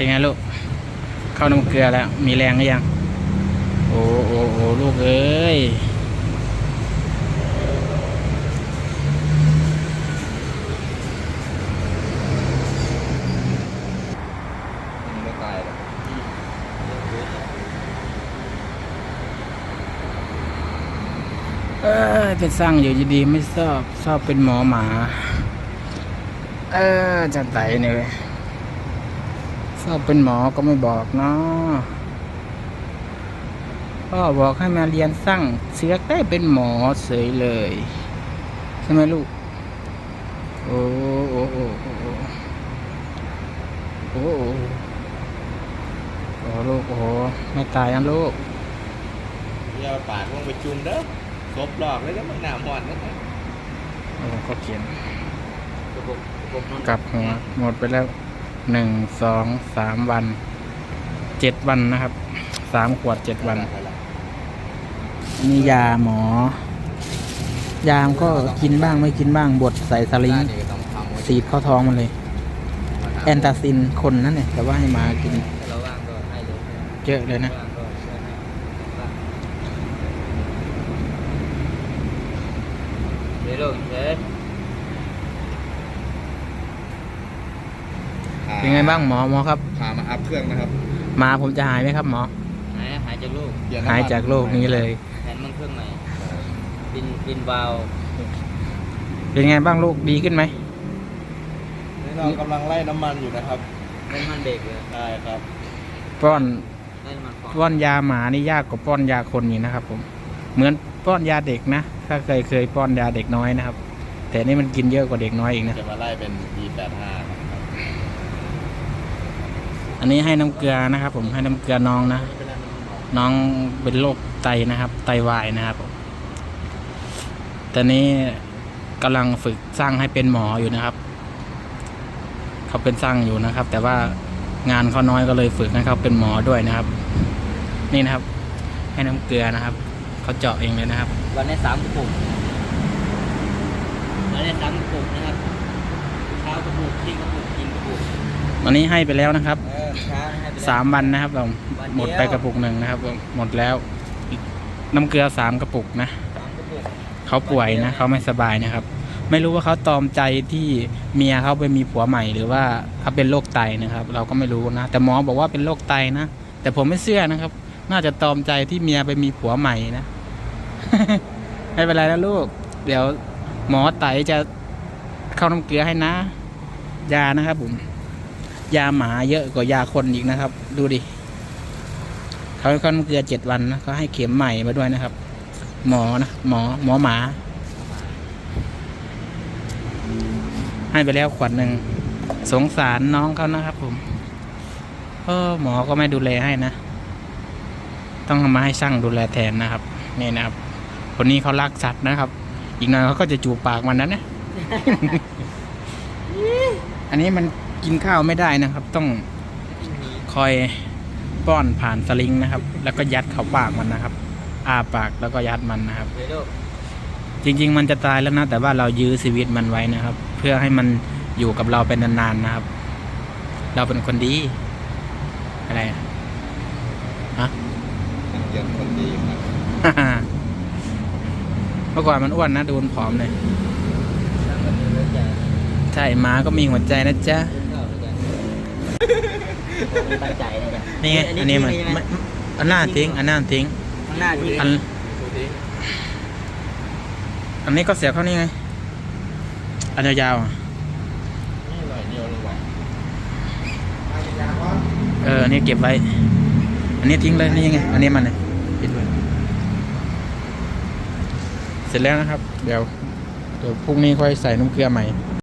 เป็นไงลูก เข้าน้ำเกลือแล้ว มีแรงหรือยัง โอ้โอ้โอ้ลูกเอ้ยไม่ตายหรอกเออเป็นสร้างอยู่ดีๆไม่ชอบชอบเป็นหมอหมา เออจะไตเนี่ย เศร้าเป็นหมอก็ไม่บอกเนาะพ่อบอกให้มาเรียนสร้างเสือกได้เป็นหมอเสยเลย ใช่ไหมลูก โอ้โอ้โอ้โอ้โอ้โอ้โอ้ลูกโอ้ไม่ตายนะลูกอย่าปากลงไปจุ่มเด้อครบหลอกเลยแล้วมันหนาหมอนนะโอ้ก็เขียน กลับหัวหมดไปแล้ว หนึ่งสองสามวันเจ็ดวันนะครับสามขวดเจ็ดวันนี่ยาหมอ ยามก็กินบ้างไม่กินบ้างบดใส่สลิงสีดเข้าท้องมันเลย แอนตาซินคนนั่นเนี่ยแต่ว่าให้มากินเราว่างก็ให้เลยอะเลยนะเดี๋ยวเดี๋ยว เป็นไงบ้างหมอหมอครับ พามาอัพเครื่องนะครับ มาผมจะหายไหมครับหมอ หายหายจากโรคเปลี่นน้ำมันหายจากโรคนี้เลยแทนมันเครื่องใหม่บินบินวาล์วเป็นไงบ้างลูกดีขึ้นไหมนี่เรากำลังไล่น้ำมันอยู่นะครับได้น้ำมันเบรกเลยได้ครับ ป้อนได้น้ำมันฟองป้อนยาหมานี่ยากกว่าป้อนยาคนนี่นะครับ ผม เหมือนป้อนยาเด็กนะ ถ้าเคยเคยป้อนยาเด็กน้อยนะครับ แต่นี่มันกินเยอะกว่าเด็กน้อยอีกนะ จะมาไล่เป็น B85 นะครับ อันนี้ให้น้ำเกลือนะครับ ผมให้น้ำเกลือน้องนะ น้องเป็นโรคไตนะครับ ไตวายนะครับตอนนี้กำลังฝึกสร้างให้เป็นหมออยู่นะครับ เขาเป็นสร้างอยู่นะครับ แต่ว่างานเขาน้อยก็เลยฝึกให้เขาเป็นหมอด้วยนะครับ นี่นะครับ ให้น้ำเกลือนะครับเขาเจาะเองเลยนะครับ วันนี้สามกระปุกวันนี้สามกระปุกนะครับเช้ากระปุกทิ้งกระปุกกินกระปุก วันนี้ให้ไปแล้วนะครับเออเช้าให้ไปแล้วสามวันนะครับผมวันเดียวหมดไปกระปุกหนึ่งนะครับผมหมดแล้วอีกน้ำเกลือสามกระปุกนะสามกระปุกเขาป่วยนะเขาไม่สบายนะครับ ไม่รู้ว่าเขาตอมใจที่เมียเขาไปมีผัวใหม่ หรือว่าเขาเป็นโรคไตนะครับ เราก็ไม่รู้นะ แต่หมอบอกว่าเป็นโรคไตนะแต่ผมไม่เชื่อนะครับ น่าจะตอมใจที่เมียไปมีผัวใหม่นะไม่เป็นไรนะลูก เดี๋ยวหมอไตจะเข้าน้ำเกลือให้นะยานะครับผม ยาหมาเยอะกว่ายาคนอีกนะครับ ดูดิเขาให้เขาน้ำเกลือเจ็ดวันนะเขาให้เข็มใหม่มาด้วยนะครับ หมอนะหมอหมอหมา ให้ไปแล้วขวดหนึ่งสงสารน้องเขานะครับ ผมเออหมอก็ไม่ดูแลให้นะต้องเอามาให้ช่างดูแลแทนนะครับนี่นะครับคนนี้เขารักสัตว์นะครับ อีกหน่อยเขาก็จะจูบปากมันนะเนะอันนี้มัน กินข้าวไม่ได้นะครับ ต้องคอยป้อนผ่านสลิงนะครับ แล้วก็ยัดเข้าปากมันนะครับอาปากแล้วก็ยัดมันนะครับเดี๋ยวลูกจริง ๆ มันจะตายแล้วนะ แต่ว่าเรายื้อชีวิตมันไว้นะครับ เพื่อให้มันอยู่กับเราเป็นนานๆนะครับ เราเป็นคนดีอะไรอะฮะเย็นคนดีครับเมื่อก่อนมันอ้วนนะดูมันผอมเลยช่างก็มีหัวใจใช่หมาก็มีหัวใจนะจ๊ะเข้าเลยจ้ะ มีตั้งใจนะจ๊ะนี่ไงอันนี้มันทิ้งใช่ไหไม่อันหน้าทิ้ง อันหน้าทิ้ง ข้างหน้าที่อัน ดูดิอันนี้ก็เสียบเข้านี่ไง อันยาวๆอะนี่หน่อยเดียวเลยว่ะเออ อันนี้เก็บไว้ อันนี้ทิ้งเลย นี่ไง อันนี้มันเลยปิดไว้เสร็จแล้วนะครับ เดี๋ยว เดี๋ยวพรุ่งนี้ค่อยใส่น้ำเกลือใหม่